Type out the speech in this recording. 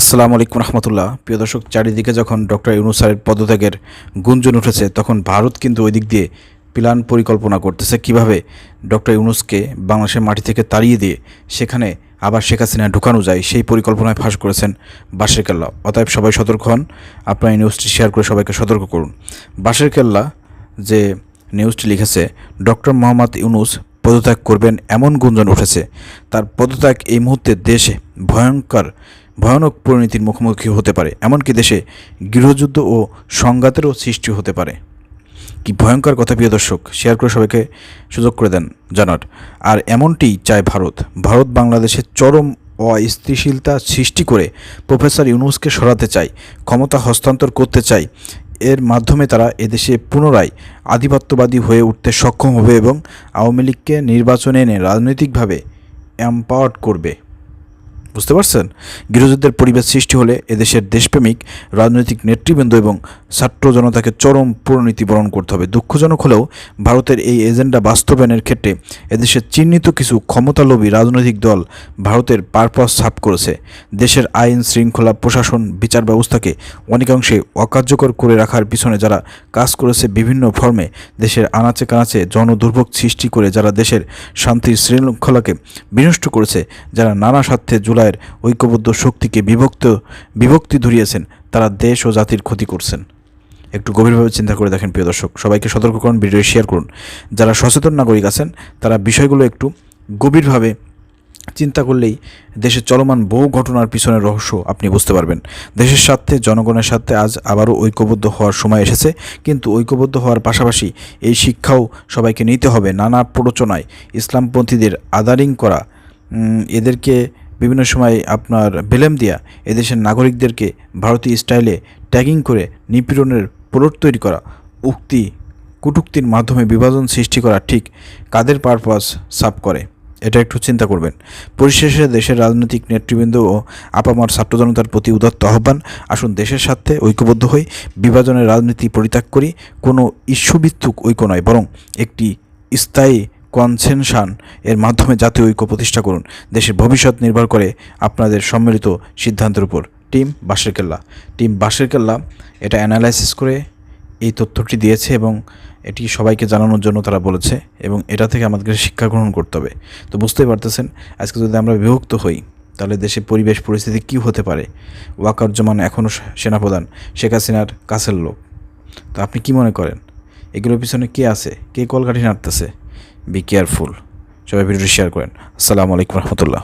আসসালামু আলাইকুম রহমতুল্লাহ। প্রিয় দর্শক, চারিদিকে যখন ডক্টর ইউনুস স্যারের পদত্যাগের গুঞ্জন উঠেছে, তখন ভারত কিন্তু ওই দিক দিয়ে প্ল্যান পরিকল্পনা করতেছে। কীভাবে ডক্টর ইউনুসকে বাংলাদেশের মাটি থেকে তাড়িয়ে দিয়ে সেখানে আবার শেখ হাসিনা ঢুকানো যায়, সেই পরিকল্পনায় ফাঁস করেছেন বাসের কেল্লা। অতএব সবাই সতর্ক হন, আপনার এই নিউজটি শেয়ার করে সবাইকে সতর্ক করুন। বাসের কেল্লা যে নিউজটি লিখেছে, ডক্টর মোহাম্মদ ইউনুস পদত্যাগ করবেন এমন গুঞ্জন উঠেছে। তার পদত্যাগ এই মুহূর্তে দেশে ভয়ঙ্কর ভয়ানক পরিণতির মুখোমুখি হতে পারে, এমনকি দেশে গৃহযুদ্ধ ও সংঘাতেরও সৃষ্টি হতে পারে। কি ভয়ঙ্কর কথা, প্রিয় দর্শক, শেয়ার করে সবাইকে সুযোগ করে দেন জানার। আর এমনটি চায় ভারত। ভারত বাংলাদেশের চরম অস্থিতিশীলতা সৃষ্টি করে প্রফেসর ইউনুসকে সরাতে চায়, ক্ষমতা হস্তান্তর করতে চায়। এর মাধ্যমে তারা এদেশে পুনরায় আধিপত্যবাদী হয়ে উঠতে সক্ষম হবে এবং আওয়ামী লীগকে নির্বাচনে এনে রাজনৈতিকভাবে এম্পাওয়ার্ড করবে। বুঝতে পারছেন? গৃহযুদ্ধের পরিবেশ সৃষ্টি হলে এদেশের দেশপ্রেমিক, রাজনৈতিক নেতৃবৃন্দ এবং ছাত্র জনতাকে চরম পরিণতি বরণ করতে হবে। দুঃখজনক হলেও ভারতের এই এজেন্ডা বাস্তবায়নের ক্ষেত্রে এদেশের চিহ্নিত কিছু ক্ষমতালোভী রাজনৈতিক দল ভারতের পারপাস ছাপ করেছে। দেশের আইন শৃঙ্খলা, প্রশাসন, বিচার ব্যবস্থাকে অনেকাংশে অকার্যকর করে রাখার পিছনে যারা কাজ করেছে বিভিন্ন ফর্মে, দেশের আনাচে কানাচে জনদুর্ভোগ সৃষ্টি করে যারা দেশের শান্তির শৃঙ্খলাকে বিনষ্ট করেছে, যারা নানা স্বার্থে জুলাইয়ের ঐক্যবদ্ধ শক্তিকে বিভক্ত, বিভক্তি ধরিয়েছেন, তারা দেশ ও জাতির ক্ষতি করছেন। একটু গভীরভাবে চিন্তা করে দেখেন প্রিয় দর্শক, সবাইকে সতর্ক করুন ভিডিও শেয়ার করুন। যারা সচেতন নাগরিক আছেন, তারা বিষয়গুলো একটু গভীরভাবে চিন্তা করলেই দেশের চলমান বহু ঘটনার পিছনের রহস্য আপনি বুঝতে পারবেন। দেশের স্বার্থে, জনগণের স্বার্থে আজ আবারও ঐক্যবদ্ধ হওয়ার সময় এসেছে, কিন্তু ঐক্যবদ্ধ হওয়ার পাশাপাশি এই শিক্ষাও সবাইকে নিতে হবে। নানা প্ররোচনায় ইসলামপন্থীদের আদারিং করা এদেরকে বিভিন্ন সময় আপনার বেলেম দিয়া এদেশের নাগরিকদেরকে ভারতীয় স্টাইলে ট্যাগিং করে নিপীড়নের প্লট তৈরি করা, উক্তি, কুটুক্তির মাধ্যমে বিভাজন সৃষ্টি করা ঠিক কাদের পারপাস সাফ করে? এটা একটু চিন্তা করবেন। পরিশেষে দেশের রাজনৈতিক নেতৃবৃন্দ ও আপামার ছাত্র জনতার প্রতি উদাত্ত আহ্বান, আসুন দেশের স্বার্থে ঐক্যবদ্ধ হই, বিভাজনের রাজনীতি পরিত্যাগ করি, কোনো ইস্যুভিত্তিক ঐক্য নয়, বরং একটি স্থায়ী কনসেনশন এর মাধ্যমে জাতীয় ঐক্য প্রতিষ্ঠা করুন। দেশের ভবিষ্যৎ নির্ভর করে আপনাদের সম্মিলিত সিদ্ধান্তের উপর। টিম বাঁশের কেল্লা টিম বাঁশের কেল্লা এটা অ্যানালাইসিস করে এই তথ্যটি দিয়েছে এবং এটি সবাইকে জানানোর জন্য তারা বলেছে এবং এটা থেকে আমাদেরকে শিক্ষা গ্রহণ করতে হবে। তো বুঝতেই পারতেছেন, আজকে যদি আমরা বিভক্ত হই, তাহলে দেশের পরিবেশ পরিস্থিতি কী হতে পারে? ওয়াকারুজ্জামান এখনও সেনাপ্রধান, শেখ হাসিনার কাছের লোক। তো আপনি কি মনে করেন? এগুলোর পিছনে কে আছে? কে কলকাঠি নাড়তেছে? বি কেয়ারফুল সবাই ভিডিওটি শেয়ার করেন। আসসালামু আলাইকুম রহমতুল্লাহ।